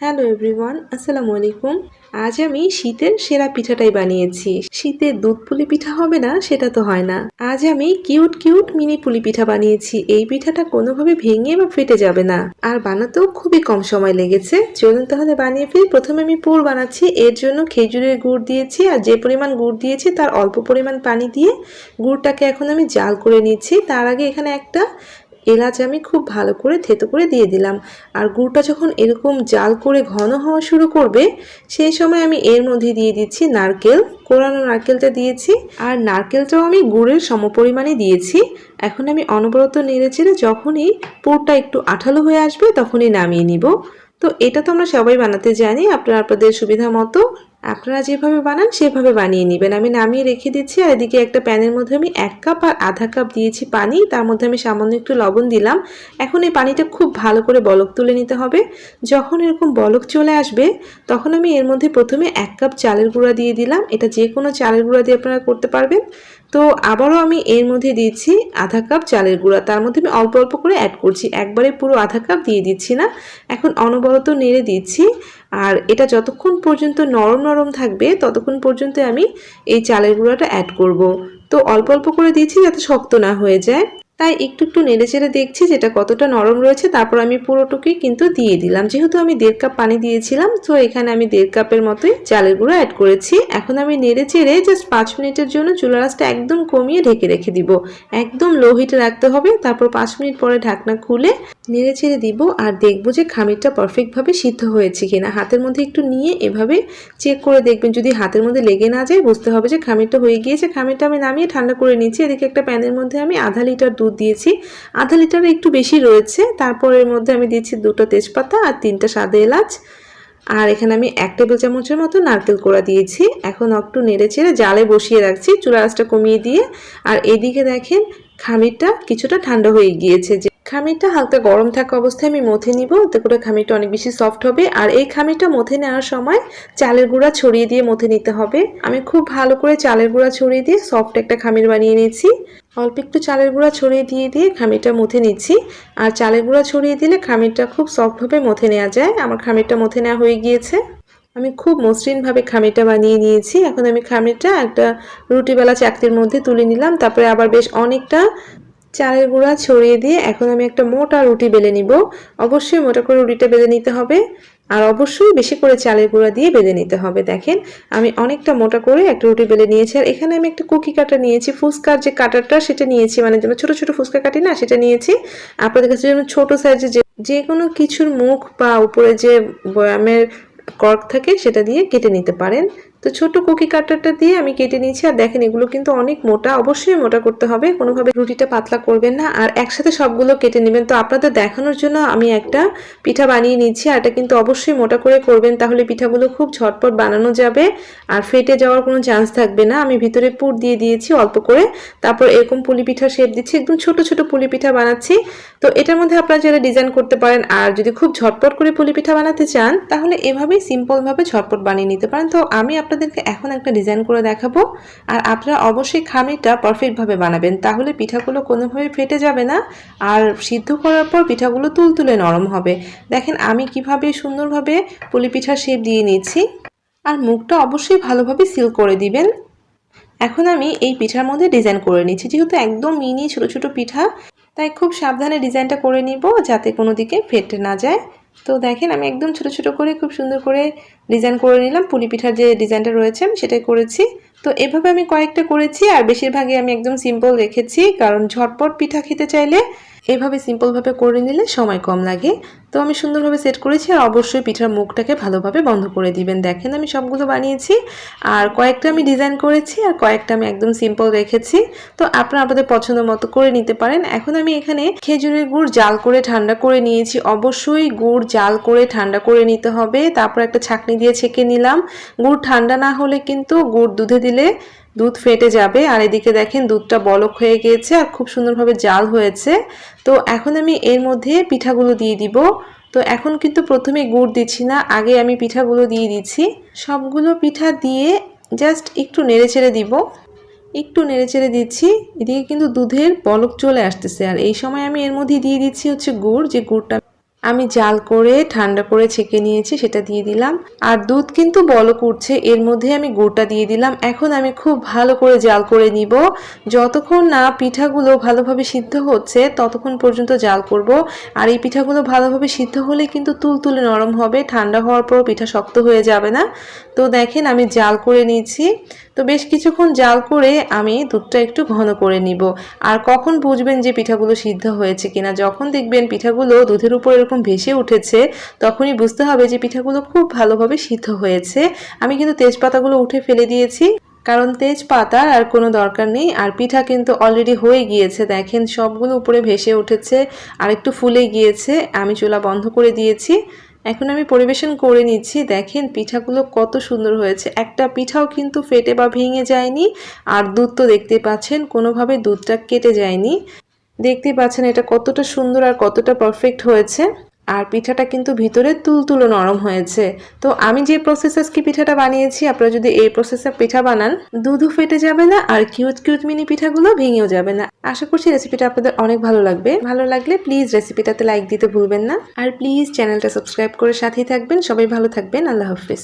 Hello everyone আসসালামু আলাইকুম আজ আমি শীতের সেরা পিঠাটাই বানিয়েছি। শীতে দুধ পুলি পিঠা হবে না, সেটা তো হয় না। আজ আমি কিউট কিউট মিনি পুলি পিঠা বানিয়েছি। এই পিঠাটা কোনোভাবে ভেঙে বা ফেটে যাবে না। আর বানাতেও খুবই কম সময় লেগেছে। চলুন তাহলে বানিয়ে ফেলি। প্রথমে আমি পুর বানাচ্ছি। এর জন্য খেজুরের গুড় দিয়েছি আর যে পরিমাণ গুড় দিয়েছি তার অল্প পরিমাণ পানি দিয়ে গুড়টাকে এখন আমি জাল করে নিচ্ছি। তার আগে এখানে একটা এলাচ আমি খুব ভালো করে থেতো করে দিয়ে দিলাম। আর গুড়টা যখন এরকম জাল করে ঘন হওয়া শুরু করবে, সেই সময় আমি এর মধ্যে দিয়ে দিচ্ছি নারকেল, কোরানো নারকেলটা দিয়েছি। আর নারকেলটাও আমি গুড়ের সমপরিমাণে দিয়েছি। এখন আমি অনবরত নেড়ে যখনই পুরটা একটু আঠালো হয়ে আসবে তখনই নামিয়ে নিব। তো এটা তো আমরা সবাই বানাতে জানি, আপনারা আপনাদের সুবিধা মতো আপনারা যেভাবে বানান, সেভাবে বানিয়ে নেবেন। আমি নামিয়ে রেখে দিচ্ছি, আর এদিকে একটা প্যানের মধ্যে আমি এক কাপ আর আধা কাপ দিয়েছি পানি। তার মধ্যে আমি সামান্য একটু লবণ দিলাম। এখন এই পানিটা খুব ভালো করে বলক তুলে নিতে হবে। যখন এরকম বলক চলে আসবে, তখন আমি এর মধ্যে প্রথমে এক কাপ চালের গুঁড়া দিয়ে দিলাম। এটা যে কোনো চালের গুঁড়া দিয়ে আপনারা করতে পারবেন। তো আবারও আমি এর মধ্যে দিয়েছি আধা কাপ চালের গুঁড়া। তার মধ্যে আমি অল্প অল্প করে অ্যাড করছি। একবারে পুরো আধা কাপ দিয়ে দিচ্ছি না। এখন অনবরত নেড়ে দিচ্ছি। আর এটা যতক্ষণ পর্যন্ত নরম নরম থাকবে, ততক্ষণ পর্যন্ত আমি এই চালের গুঁড়াটা অ্যাড করব। তো অল্প অল্প করে দিয়েছি যাতে শক্ত না হয়ে যায়। তাই একটু একটু নেড়ে চেড়ে দেখছি যেটা কতটা নরম রয়েছে, তারপর আমি পুরোটুকুই কিন্তু দিয়ে দিলাম। যেহেতু আমি দেড় কাপ পানি দিয়েছিলাম, তো এখানে আমি দেড় কাপের মতোই চালের গুঁড়ো অ্যাড করেছি। এখন আমি নেড়ে চেড়ে জাস্ট পাঁচ মিনিটের জন্য চুলা রাসটা একদম কমিয়ে ঢেকে রেখে দিব। একদম লো হিটে রাখতে হবে, তারপর পাঁচ মিনিট পরে ঢাকনা খুলে নেড়ে চেড়ে দিব আর দেখব যে খামিরটা পারফেক্টভাবে সিদ্ধ হয়েছে কিনা। হাতের মধ্যে একটু নিয়ে এভাবে চেক করে দেখবেন। যদি হাতের মধ্যে লেগে না যায়, বুঝতে হবে যে খামিরটা হয়ে গিয়েছে। খামিরটা আমি নামিয়ে ঠান্ডা করে নিচ্ছি এদিকে একটা প্যানের মধ্যে আমি আধা লিটার দুধ দিয়েছি। আধা লিটার একটু বেশি রয়েছে। তারপর এর মধ্যে আমি দিয়েছি দুটো তেজপাতা আর তিনটা সাদা এলাচ। আর এখানে আমি এক টেবিল চামচের মতো নারকেল কোড়া দিয়েছি। এখন একটু নেড়ে চেড়ে জালে বসিয়ে রাখছি। চুলা আঁচটা কমিয়ে দিয়ে। আর এদিকে দেখেন, খামিরটা কিছুটা ঠান্ডা হয়ে গিয়েছে। খামিরটা হালকা গরম থাকা অবস্থায় আমি মথে নিব। এতে করে খামিরটা অনেক বেশি সফট হবে। আর এই খামিরটা মথে নেওয়ার সময় চালের গুঁড়া ছড়িয়ে দিয়ে মথে নিতে হবে। আমি খুব ভালো করে চালের গুঁড়া ছড়িয়ে দিয়ে সফট একটা খামির বানিয়ে নিয়েছি। অল্প একটু চালের গুঁড়া ছড়িয়ে দিয়ে দিয়ে খামিরটা মথে নিচ্ছি। আর চালের গুঁড়া ছড়িয়ে দিলে খামিরটা খুব সফটভাবে মথে নেওয়া যায়। আমার খামিরটা মথে নেওয়া হয়ে গিয়েছে। আমি খুব মসৃণভাবে খামিরটা বানিয়ে নিয়েছি। এখন আমি খামিরটা একটা রুটিবেলা চাকতির মধ্যে তুলে নিলাম। তারপরে আবার বেশ অনেকটা চালের গুঁড়া ছড়িয়ে দিয়ে এখন আমি একটা মোটা রুটি বেলে নিব। অবশ্যই মোটা করে রুটিটা বেলে নিতে হবে। আর অবশ্যই বেশি করে চালের গুঁড়া দিয়ে বেলে নিতে হবে। দেখেন, আমি অনেকটা মোটা করে একটা রুটি বেলে নিয়েছি। আর এখানে আমি একটা কুকি কাটা নিয়েছি। ফুচকার যে কাটারটা, সেটা নিয়েছি। মানে যেমন ছোটো ছোটো ফুচকা কাটি না, সেটা নিয়েছি। আপনাদের কাছে যেমন ছোটো সাইজের যে যে কোনো কিছুর মুখ বা উপরে যে বয়ামের কর্ক থাকে, সেটা দিয়ে কেটে নিতে পারেন। তো ছোট কুকি কাটারটা দিয়ে আমি কেটে নিয়েছি। আর দেখেন, এগুলো কিন্তু অনেক মোটা। অবশ্যই মোটা করতে হবে। কোনোভাবে রুটিটা পাতলা করবেন না। আর একসাথে সবগুলো কেটে নেবেন। তো আপনাদের দেখানোর জন্য আমি একটা পিঠা বানিয়ে নিচ্ছি। আর এটা কিন্তু অবশ্যই মোটা করে করবেন, তাহলে পিঠাগুলো খুব ঝটপট বানানো যাবে। আর ফেটে যাওয়ার কোনো চান্স থাকবে না। আমি ভিতরে পুর দিয়ে দিয়েছি অল্প করে। তারপর এরকম পুলি পিঠা শেপ দিচ্ছি। একদম ছোট ছোট পুলি পিঠা বানাচ্ছি। তো এটার মধ্যে আপনারা যারা ডিজাইন করতে পারেন আর যদি খুব ঝটপট করে পুলি পিঠা বানাতে চান, তাহলে এভাবেই সিম্পলভাবে ঝটপট বানিয়ে নিতে পারেন। তো আমি আপনাদেরকে এখন একটা ডিজাইন করে দেখাবো। আর আপনারা অবশ্যই খামিরটা পারফেক্টভাবে বানাবেন, তাহলে পিঠাগুলো কোনোভাবে ফেটে যাবে না। আর সিদ্ধ করার পর পিঠাগুলো তুলতুলে নরম হবে। দেখেন আমি কীভাবে সুন্দরভাবে পুলি পিঠার শেপ দিয়ে নিচ্ছি আর মুখটা অবশ্যই ভালোভাবে সিল করে দিবেন। এখন আমি এই পিঠার মধ্যে ডিজাইন করে নিচ্ছি, যেহেতু একদম মিনি ছোট ছোট পিঠা, তাই খুব সাবধানে ডিজাইনটা করে নিব যাতে কোনো দিকে ফেটে না যায়। তো দেখেন, আমি একদম ছোট ছোট করে খুব সুন্দর করে ডিজাইন করে নিলাম। পুলি পিঠার যে ডিজাইনটা রয়েছে, আমি সেটাই করেছি। তো এভাবে আমি কয়েকটা করেছি, আর বেশিরভাগই আমি একদম সিম্পল রেখেছি। কারণ ঝটপট পিঠা খেতে চাইলে এভাবে সিম্পলভাবে করে নিলে সময় কম লাগে। তো আমি সুন্দরভাবে সেট করেছি, আর অবশ্যই পিঠার মুখটাকে ভালোভাবে বন্ধ করে দিবেন। দেখেন আমি সবগুলো বানিয়েছি, আর কয়েকটা আমি ডিজাইন করেছি, আর কয়েকটা আমি একদম সিম্পল রেখেছি। তো আপনারা আপনাদের পছন্দ মতো করে নিতে পারেন। এখন আমি এখানে খেজুরের গুড় জাল করে ঠান্ডা করে নিয়েছি। অবশ্যই গুড় জাল করে ঠান্ডা করে নিতে হবে। তারপর একটা ছাকনি দিয়ে ছেঁকে নিলাম। গুড় ঠান্ডা না হলে কিন্তু গুড় দুধে দিলে দুধ ফেটে যাবে। আর এদিকে দেখেন দুধটা বলক হয়ে গিয়েছে, আর খুব সুন্দরভাবে জাল হয়েছে। তো এখন আমি এর মধ্যে পিঠাগুলো দিয়ে দিব। তো এখন কিন্তু প্রথমে গুড় দিচ্ছি না, আগে আমি পিঠাগুলো দিয়ে দিচ্ছি। সবগুলো পিঠা দিয়ে জাস্ট একটু নেড়ে ছেড়ে দিব। একটু নেড়ে চেড়ে দিচ্ছি, এদিকে কিন্তু দুধের বলক চলে আসতেছে। আর এই সময় আমি এর মধ্যে দিয়ে দিচ্ছি হচ্ছে গুড়, যে গুড়টা আমি জাল করে, ঠান্ডা করে ছেঁকে নিয়েছি, সেটা দিয়ে দিলাম। আর দুধ কিন্তু বলক উঠছে, এর মধ্যে আমি গুড়টা দিয়ে দিলাম। এখন আমি খুব ভালো করে জাল করে নিব। যতক্ষণ না পিঠাগুলো ভালোভাবে সিদ্ধ হচ্ছে, ততক্ষণ পর্যন্ত জাল করব। আর এই পিঠাগুলো ভালোভাবে সিদ্ধ হলে কিন্তু তুলতুলে নরম হবে, ঠান্ডা হওয়ার পর পিঠা শক্ত হয়ে যাবে না। তো দেখেন, আমি জাল করে নিয়েছি। তো বেশ কিছুক্ষণ জাল করে আমি দুধটা একটু ঘন করে নিব। আর কখন বুঝবেন যে পিঠাগুলো সিদ্ধ হয়েছে কিনা? যখন দেখবেন পিঠাগুলো দুধের উপর এরকম ভেসে উঠেছে, তখনই বুঝতে হবে যে পিঠাগুলো খুব ভালোভাবে সিদ্ধ হয়েছে। আমি কিন্তু তেজপাতাগুলো উঠে ফেলে দিয়েছি, কারণ তেজপাতার আর কোনো দরকার নেই। আর পিঠা কিন্তু অলরেডি হয়ে গিয়েছে, দেখেন সবগুলো উপরে ভেসে উঠেছে, আর একটু ফুলে গিয়েছে। আমি চুলা বন্ধ করে দিয়েছি। এখন আমি পরিবেশন করে নিচ্ছি। দেখেন পিঠাগুলো কত সুন্দর হয়েছে। একটা পিঠাও কিন্তু ফেটে বা ভেঙে যায়নি, আর দুধ তো দেখতে পাচ্ছেন, কোনোভাবে দুধটা কেটে যায়নি। দেখতেই পাচ্ছেন এটা কতটা সুন্দর আর কতটা পারফেক্ট হয়েছে। আর পিঠাটা কিন্তু ভিতরে তুলতুলো নরম হয়েছে। তো আমি যে প্রসেস আজকে পিঠাটা বানিয়েছি, আপনারা যদি এই প্রসেসে পিঠা বানান, দুধও ফেটে যাবে না আর কিউট কিউট মিনি পিঠাগুলো ভেঙেও যাবে না। আশা করছি রেসিপিটা আপনাদের অনেক ভালো লাগবে। ভালো লাগলে প্লিজ রেসিপিটাতে লাইক দিতে ভুলবেন না। আর প্লিজ চ্যানেলটা সাবস্ক্রাইব করে সাথেই থাকবেন। সবাই ভালো থাকবেন। আল্লাহ হাফিজ।